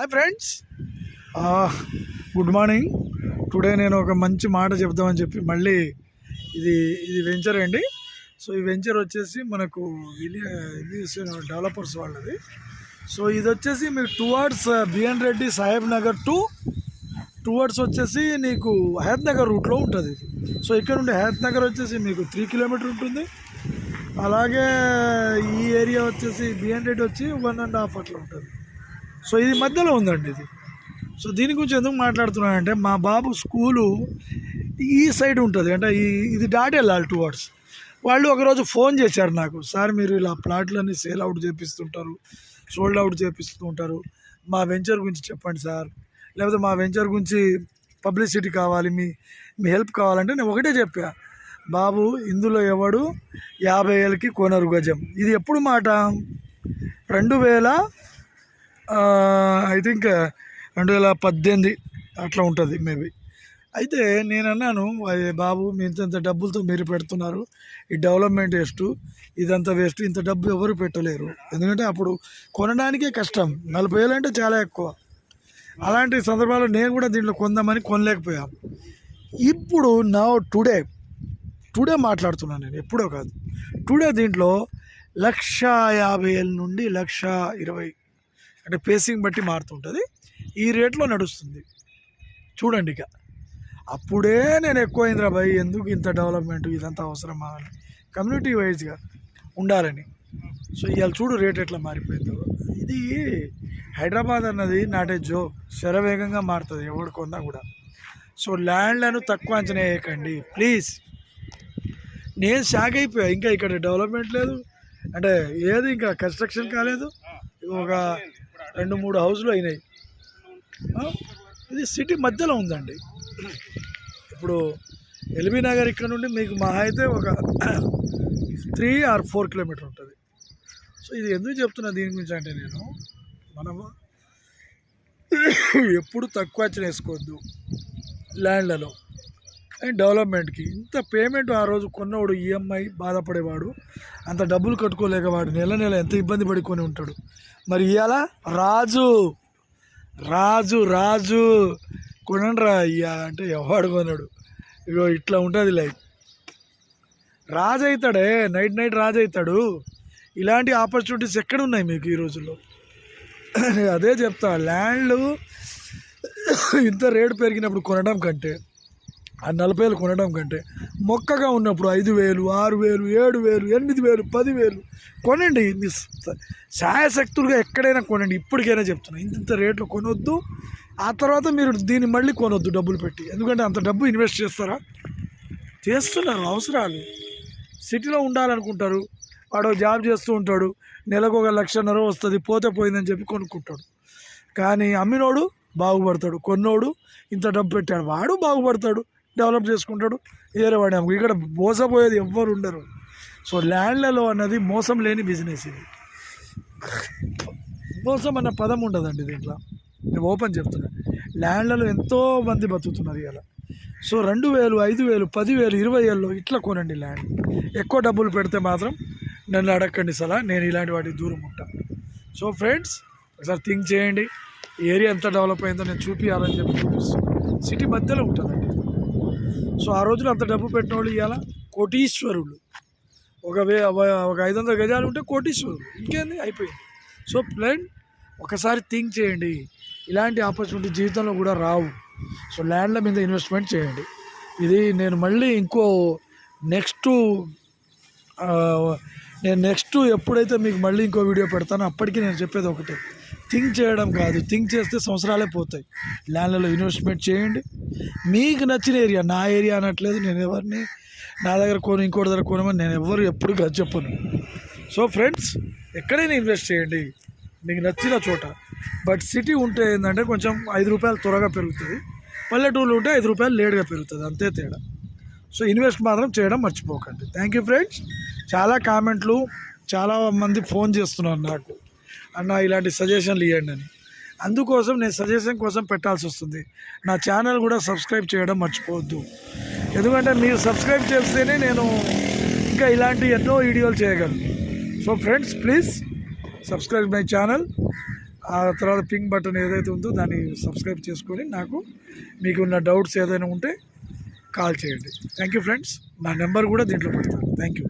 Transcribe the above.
Hi friends good morning today నేను ఒక మంచి మాట చెప్దామని చెప్పి మళ్ళీ ఇది ఇది వెంచర్ అండి. సో ఈ వెంచర్ వచ్చేసి మనకు డెవలపర్స్ వాళ్ళది. సో ఇది వచ్చేసి మీకు towards BN Reddy Saheb Nagar to towards వచ్చేసి నీకు హయత్ నగర్ రూట్లో ఉంటుంది ఇది. సో ఇక్కడ నుండి హయత్ నగర్ వచ్చేసి మీకు త్రీ కిలోమీటర్ ఉంటుంది. అలాగే ఈ ఏరియా వచ్చేసి బిఎన్ రెడ్డి వచ్చి వన్ అండ్ హాఫ్ అట్లా ఉంటుంది. సో ఇది మధ్యలో ఉందండి ఇది. సో దీని గురించి ఎందుకు మాట్లాడుతున్నానంటే మా బాబు స్కూలు ఈ సైడ్ ఉంటుంది. అంటే ఈ ఇది దాటి వెళ్ళాలి టువర్డ్స్ వాళ్ళు ఒకరోజు ఫోన్ చేశారు నాకు సార్ మీరు ఇలా ప్లాట్లన్నీ సేల్ అవుట్ చేపిస్తుంటారు సోల్డ్ అవుట్ చేపిస్తుంటారు మా వెంచర్ గురించి చెప్పండి సార్. లేకపోతే మా వెంచర్ గురించి పబ్లిసిటీ కావాలి మీ మీ హెల్ప్ కావాలంటే నేను ఒకటే చెప్పా. బాబు ఇందులో ఎవడు యాభై ఏళ్ళకి కొనరు గజం. ఇది ఎప్పుడు మాట? రెండు వేల ఐ థింక్ రెండు వేల పద్దెనిమిది అట్లా ఉంటుంది మేబీ అయితే నేను అన్నాను బాబు మీ ఇంత డబ్బులతో మీరు పెడుతున్నారు. ఈ డెవలప్మెంట్ వేస్ట్ ఇదంతా వేస్ట్ ఇంత డబ్బు ఎవరు పెట్టలేరు. ఎందుకంటే అప్పుడు కొనడానికే కష్టం. నలభై వేలు అంటే చాలా ఎక్కువ. అలాంటి సందర్భాల్లో నేను కూడా దీంట్లో కొందామని కొనలేకపోయాను ఇప్పుడు నా టుడే టుడే మాట్లాడుతున్నాను నేను ఎప్పుడో కాదు. టుడే దీంట్లో లక్ష యాభై వేల నుండి లక్ష ఇరవై అంటే పేసింగ్ బట్టి మారుతుంటుంది. ఈ రేట్లో నడుస్తుంది. చూడండి ఇక. అప్పుడే నేను ఎక్కువైందిరా భయ్ ఎందుకు ఇంత డెవలప్మెంట్ ఇదంతా అవసరమా అని. కమ్యూనిటీ వైజ్గా ఉండాలని. సో ఇవాళ చూడు రేట్ ఎట్లా మారిపోయిందో. ఇది హైదరాబాద్ అన్నది నాటే జోక్ శరవేగంగా మారుతుంది ఎవడు కొన్నా కూడా. సో ల్యాండ్లను తక్కువ అంచనా వేయకండి. ప్లీజ్ నేను షాక్ అయిపోయా. ఇంకా ఇక్కడ డెవలప్మెంట్ లేదు. అంటే ఏది ఇంకా కన్స్ట్రక్షన్ కాలేదు. ఒక రెండు మూడు హౌస్లు అయినాయి. ఇది సిటీ మధ్యలో ఉందండి. ఇప్పుడు ఎల్బీ నగర్ ఇక్కడ నుండి మీకు మహా అయితే ఒక త్రీ ఆర్ ఫోర్ కిలోమీటర్ ఉంటుంది. సో ఇది ఎందుకు చెప్తున్నా దీని గురించి అంటే నేను మనము ఎప్పుడు తక్కువ చేసుకోవద్దు వేసుకోవద్దు. ల్యాండ్లలో. అండ్ డెవలప్మెంట్కి. ఇంత పేమెంట్ ఆ రోజు కొన్నవాడు ఈఎంఐ బాధపడేవాడు. అంత డబ్బులు కట్టుకోలేకవాడు నెల నెల ఎంత ఇబ్బంది పడి కొని ఉంటాడు. మరి ఇవాళ రాజు! రాజు రాజు! కొనండిరా అయ్యా అంటే ఎవడు కొనడు. ఇగో ఇట్లా ఉంటుంది లైఫ్. రాజు అవుతాడే నైట్ నైట్ రాజు అవుతాడు ఇలాంటి ఆపర్చునిటీస్ ఎక్కడ ఉన్నాయి మీకు ఈ రోజుల్లో? అదే చెప్తా ల్యాండ్లు ఇంత రేటు పెరిగినప్పుడు కొనడం కంటే ఆ నలభై వేలు కొనడం కంటే మొక్కగా ఉన్నప్పుడు ఐదు వేలు ఆరు వేలు ఏడు వేలు ఎనిమిది వేలు పదివేలు కొనండి. మీ సాయశక్తులుగా శాయశక్తులుగా ఎక్కడైనా కొనండి. ఇప్పటికైనా చెప్తున్నా ఇంత ఇంత రేట్లు కొనొద్దు. ఆ తర్వాత మీరు దీన్ని మళ్ళీ కొనొద్దు డబ్బులు పెట్టి. ఎందుకంటే అంత డబ్బు ఇన్వెస్ట్ చేస్తారా? చేస్తున్నారు అవసరాలు. సిటీలో ఉండాలనుకుంటారు. వాడు జాబ్ చేస్తూ ఉంటాడు. నెలకు ఒక లక్షన్నర వస్తుంది పోతే పోయిందని చెప్పి కొనుక్కుంటాడు. కానీ అమ్మినోడు బాగుపడతాడు కొన్నోడు ఇంత డబ్బు పెట్టాడు. వాడు బాగుపడతాడు. డెవలప్ చేసుకుంటాడు వేరే వాడి ఇక్కడ మోసపోయేది ఎవ్వరు ఉండరు. సో ల్యాండ్లలో అన్నది మోసం లేని బిజినెస్ ఇది. మోసం అన్న పదం ఉండదండి దీంట్లో. నేను ఓపెన్ చెప్తున్నా. ల్యాండ్లలో ఎంతో మంది బతుకుతున్నారు ఇలా సో రెండు వేలు ఐదు వేలు పదివేలు ఇరవై వేలు ఇట్లా కొనండి ల్యాండ్. ఎక్కువ డబ్బులు పెడితే మాత్రం నన్ను అడగండి సలా నేను ఇలాంటి వాటికి దూరం ఉంటాను సో ఫ్రెండ్స్ ఒకసారి థింక్ చేయండి. ఈ ఏరియా ఎంత డెవలప్ అయిందో నేను చూపించాలని చెప్పి చూపిస్తున్నాను సిటీ మధ్యలో ఉంటుందండి. సో ఆ రోజున అంత డబ్బు పెట్టిన వాళ్ళు ఇవాళ కోటీశ్వరులు. ఒక వే ఒక ఐదు వందల గజాలు ఉంటే కోటీశ్వరులు. ఇంకేంది? అయిపోయింది. సో ప్లాన్ ఒకసారి థింక్ చేయండి. ఇలాంటి ఆపర్చునిటీ జీవితంలో కూడా రావు. సో ల్యాండ్ల మీద ఇన్వెస్ట్మెంట్ చేయండి. ఇది నేను మళ్ళీ ఇంకో నెక్స్ట్ నేను నెక్స్ట్ ఎప్పుడైతే మీకు మళ్ళీ ఇంకో వీడియో పెడతానో అప్పటికి నేను చెప్పేది ఒకటే. థింక్ చేయడం కాదు. థింక్ చేస్తే సంవత్సరాలే పోతాయి. ల్యాండ్లలో ఇన్వెస్ట్మెంట్ చేయండి. మీకు నచ్చిన ఏరియా నా ఏరియా అనట్లేదు. నేను ఎవరిని నా దగ్గర కొను ఇంకోటి దగ్గర కొనమని నేను ఎవరు ఎప్పుడు కాదు చెప్పను. సో ఫ్రెండ్స్ ఎక్కడైనా ఇన్వెస్ట్ చేయండి. మీకు నచ్చిన చోట. బట్ సిటీ ఉంటే ఏంటంటే కొంచెం ఐదు రూపాయలు త్వరగా పెరుగుతుంది. పల్లెటూళ్ళు ఉంటే ఐదు రూపాయలు లేట్గా పెరుగుతుంది. అంతే తేడా. సో ఇన్వెస్ట్ మాత్రం చేయడం మర్చిపోకండి. థ్యాంక్ యూ ఫ్రెండ్స్ చాలా కామెంట్లు చాలా మంది ఫోన్ చేస్తున్నారు నాకు. అన్న ఇలాంటి సజెషన్లు ఇవ్వండి అని. అందుకోసం నేను సజెషన్ కోసం పెట్టాల్సి వస్తుంది. నా ఛానల్ కూడా సబ్స్క్రైబ్ చేయడం మర్చిపోవద్దు. ఎందుకంటే మీరు సబ్స్క్రైబ్ చేస్తేనే నేను ఇంకా ఇలాంటి ఎన్నో వీడియోలు చేయగలను. So friends please subscribe my channel ఆ తర్వాత పింక్ బటన్ ఏదైతే ఉందో దాన్ని సబ్స్క్రైబ్ చేసుకొని నాకు మీకు ఉన్న డౌట్స్ ఏదైనా ఉంటే కాల్ చేయండి. థ్యాంక్ యూ ఫ్రెండ్స్ నా నెంబర్ కూడా దీంట్లో పెడతాను. Thank you